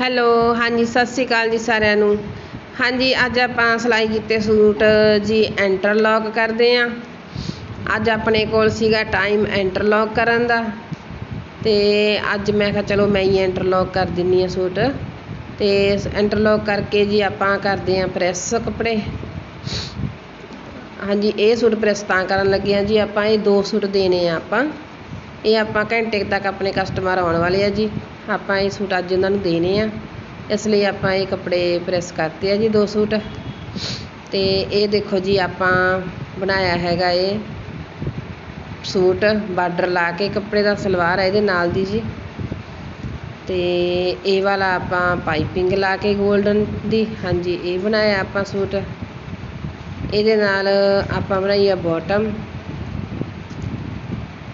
Hello, ਹਾਂਜੀ, ਸਤਿ ਸ਼੍ਰੀ ਅਕਾਲ ਜੀ ਸਾਰਿਆਂ ਨੂੰ। ਹਾਂਜੀ, ਅੱਜ ਆਪਾਂ ਸਿਲਾਈ ਕੀਤੇ ਸੂਟ ਜੀ ਇੰਟਰਲੌਕ ਕਰਦੇ ਆਂ। ਅੱਜ ਆਪਣੇ ਕੋਲ ਸੀਗਾ ਟਾਈਮ ਇੰਟਰਲੌਕ ਕਰਨ ਦਾ। ਤੇ ਅੱਜ ਮੈਂ ਕਿਹਾ ਚਲੋ ਮੈਂ ਹੀ ਇੰਟਰਲੌਕ ਕਰ ਦਿੰਨੀ ਆ ਸੂਟ। ਤੇ ਇੰਟਰਲੌਕ ਕਰਕੇ ਜੀ ਆਪਾਂ ਕਰਦੇ ਆਂ ਪ੍ਰੈਸ ਕੱਪੜੇ। ਹਾਂਜੀ, ਇਹ ਸੂਟ ਪ੍ਰੈਸ ਤਾਂ ਕਰਨ ਲੱਗੇ ਆ ਜੀ, ਆਪਾਂ ਇਹ ਦੋ ਸੂਟ ਦੇਣੇ ਆ ਆਪਾਂ। ਇਹ ਆਪਾਂ ਘੰਟੇ ਤੱਕ ਆਪਣੇ ਕਸਟਮਰ ਆਉਣ ਵਾਲੇ ਆ ਜੀ। ਆਪਾਂ ਇਹ ਸੂਟ ਅੱਜ ਉਹਨਾਂ ਨੂੰ ਦੇਣੇ ਆ। ਇਸ ਲਈ ਆਪਾਂ ਇਹ ਕੱਪੜੇ ਪ੍ਰੈਸ ਕਰਤੇ ਆ ਜੀ, ਦੋ ਸੂਟ। ਤੇ ਇਹ ਦੇਖੋ ਜੀ, ਆਪਾਂ ਬਣਾਇਆ ਹੈਗਾ ਇਹ ਸੂਟ। ਬਾਰਡਰ ਲਾ ਕੇ ਕੱਪੜੇ ਦਾ ਸਲਵਾਰ ਹੈ ਇਹਦੇ ਨਾਲ ਦੀ ਜੀ। ਤੇ ਇਹ ਵਾਲਾ ਆਪਾਂ ਪਾਈਪਿੰਗ ਲਾ ਕੇ 골ਡਨ ਦੀ। ਹਾਂਜੀ, ਇਹ ਬਣਾਇਆ ਆਪਾਂ ਸੂਟ। ਇਹਦੇ ਨਾਲ ਆਪਾਂ ਬਣਾਈ ਆ ਬਾਟਮ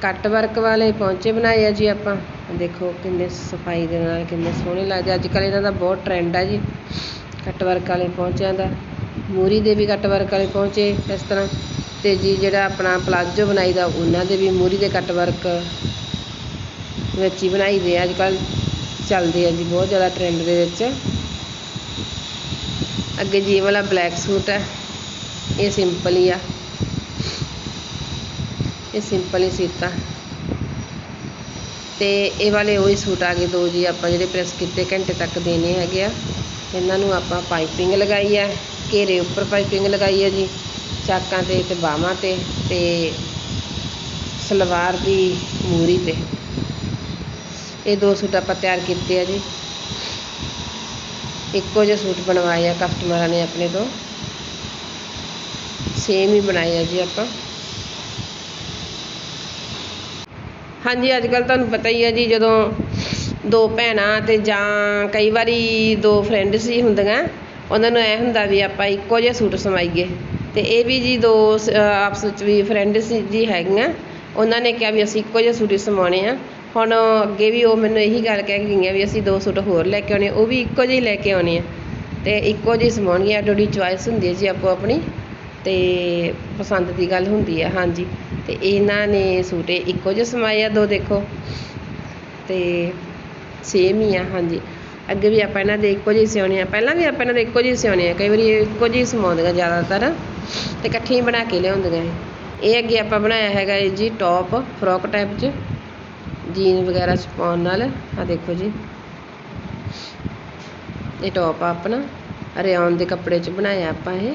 ਕੱਟ ਵਰਕ ਵਾਲੇ ਪੌਂਚੇ ਬਣਾਏ ਆ ਜੀ ਆਪਾਂ। ਦੇਖੋ ਕਿੰਨੇ ਸਫ਼ਾਈ ਦੇ ਨਾਲ ਕਿੰਨੇ ਸੋਹਣੇ ਲੱਗਦੇ ਅੱਜ ਕੱਲ੍ਹ ਇਹਨਾਂ ਦਾ ਬਹੁਤ ਟਰੈਂਡ ਆ ਜੀ ਕੱਟ ਵਰਕ ਵਾਲੇ ਪੌਂਚਿਆਂ ਦਾ। ਮੂਰੀ ਦੇ ਵੀ ਕੱਟ ਵਰਕ ਵਾਲੇ ਪੌਂਚੇ ਇਸ ਤਰ੍ਹਾਂ। ਤੇ ਜੀ ਜਿਹੜਾ ਆਪਣਾ ਪਲਾਜੋ ਬਣਾਈਦਾ, ਉਹਨਾਂ ਦੇ ਵੀ ਮੂਰੀ ਦੇ ਕੱਟ ਵਰਕ ਵਿੱਚ ਹੀ ਬਣਾਈਦੇ ਆ। ਅੱਜ ਕੱਲ੍ਹ ਚੱਲਦੇ ਆ ਜੀ ਬਹੁਤ ਜ਼ਿਆਦਾ ਟਰੈਂਡ ਦੇ ਵਿੱਚ। ਅੱਗੇ ਜੀ ਇਹ ਵਾਲਾ ਬਲੈਕ ਸੂਟ ਹੈ ਇਹ ਸਿੰਪਲ ਹੀ ਆ। ਇਹ ਸਿੰਪਲ ਹੀ ਸੀਤਾ। ਤੇ ਇਹ ਵਾਲੇ ਉਹੀ ਸੂਟ ਆ ਗਏ ਦੋ ਜੀ, ਆਪਾਂ ਜਿਹੜੇ ਪ੍ਰੈਸ ਕੀਤੇ ਘੰਟੇ ਤੱਕ ਦੇਣੇ ਹੈਗੇ ਆ। ਇਹਨਾਂ ਨੂੰ ਆਪਾਂ ਪਾਈਪਿੰਗ ਲਗਾਈ ਹੈ ਘੇਰੇ ਉੱਪਰ ਪਾਈਪਿੰਗ ਲਗਾਈ ਹੈ ਜੀ, ਚਾਕਾਂ ਤੇ ਤੇ ਬਾਹਾਂ ਤੇ ਤੇ ਸਲਵਾਰ ਦੀ ਮੂਰੀ ਤੇ। ਇਹ ਦੋ ਸੂਟ ਆਪਾਂ ਤਿਆਰ ਕੀਤੇ ਆ ਜੀ। ਇੱਕੋ ਜਿਹੇ ਸੂਟ ਬਣਵਾਏ ਆ ਕਸਟਮਰਾਂ ਨੇ ਆਪਣੇ ਤੋਂ। ਸੇਮ ਹੀ ਬਣਾਏ ਆ ਜੀ ਆਪਾਂ। ਹਾਂਜੀ ਅੱਜ ਕੱਲ੍ਹ ਤੁਹਾਨੂੰ ਪਤਾ ਹੀ ਹੈ ਜੀ, ਜਦੋਂ ਦੋ ਭੈਣਾਂ ਅਤੇ ਜਾਂ ਕਈ ਵਾਰੀ ਦੋ ਫਰੈਂਡਸ ਹੀ ਹੁੰਦੀਆਂ, ਉਹਨਾਂ ਨੂੰ ਐ ਹੁੰਦਾ ਵੀ ਆਪਾਂ ਇੱਕੋ ਜਿਹੇ ਸੂਟ ਸਵਾਈਏ। ਅਤੇ ਇਹ ਵੀ ਜੀ ਦੋ ਸ- ਆਪਸ ਵਿੱਚ ਵੀ ਫਰੈਂਡ ਸੀ ਜੀ ਹੈਗੀਆਂ, ਉਹਨਾਂ ਨੇ ਕਿਹਾ ਵੀ ਅਸੀਂ ਇੱਕੋ ਜਿਹੇ ਸੂਟ ਹੀ ਸਵਾਉਣੇ ਆ। ਹੁਣ ਅੱਗੇ ਵੀ ਉਹ ਮੈਨੂੰ ਇਹੀ ਗੱਲ ਕਹਿ ਕੇ ਗਈਆਂ ਵੀ ਅਸੀਂ ਦੋ ਸੂਟ ਹੋਰ ਲੈ ਕੇ ਆਉਣੇ, ਉਹ ਵੀ ਇੱਕੋ ਜਿਹੇ ਲੈ ਕੇ ਆਉਣੇ ਆ। ਅਤੇ ਇੱਕੋ ਜਿਹੇ ਸਵਾਉਣਗੀਆਂ ਅੱਡੋ ਚੁਆਇਸ ਹੁੰਦੀ ਹੈ ਜੀ ਆਪੋ ਆਪਣੀ ਅਤੇ ਪਸੰਦ ਦੀ ਗੱਲ ਹੁੰਦੀ ਹੈ ਹਾਂਜੀ। ਅਤੇ ਇਹਨਾਂ ਨੇ ਸੂਟ ਇੱਕੋ ਜਿਹੇ ਸਮਾਏ ਆ, ਦੋ ਦੇਖੋ। ਅਤੇ ਸੇਮ ਹੀ ਆ, ਹਾਂਜੀ। ਅੱਗੇ ਵੀ ਆਪਾਂ ਇਹਨਾਂ ਦੇ ਇੱਕੋ ਜਿਹੇ ਸਿਉਣੇ ਆ। ਪਹਿਲਾਂ ਵੀ ਆਪਾਂ ਇਹਨਾਂ ਦੇ ਇੱਕੋ ਜਿਹੇ ਸਿਉਣੇ ਆ, ਕਈ ਵਾਰੀ ਇਹ ਇੱਕੋ ਜਿਹੇ ਸਮਾਉਂਦੀਆਂ ਜ਼ਿਆਦਾਤਰ। ਅਤੇ ਇਕੱਠੇ ਹੀ ਬਣਾ ਕੇ ਲਿਆਉਂਦੀਆਂ ਇਹ। ਅੱਗੇ ਆਪਾਂ ਬਣਾਇਆ ਹੈਗਾ ਇਹ ਜੀ ਟੌਪ ਫਰੋਕ ਟਾਈਪ 'ਚ। ਜੀਨ ਵਗੈਰਾ 'ਚ ਪਾਉਣ ਨਾਲ। ਆ ਦੇਖੋ ਜੀ। ਇਹ ਟੌਪ ਆ ਆਪਣਾ। ਰਿਆਉਣ ਦੇ ਕੱਪੜੇ 'ਚ ਬਣਾਇਆ ਆਪਾਂ ਇਹ।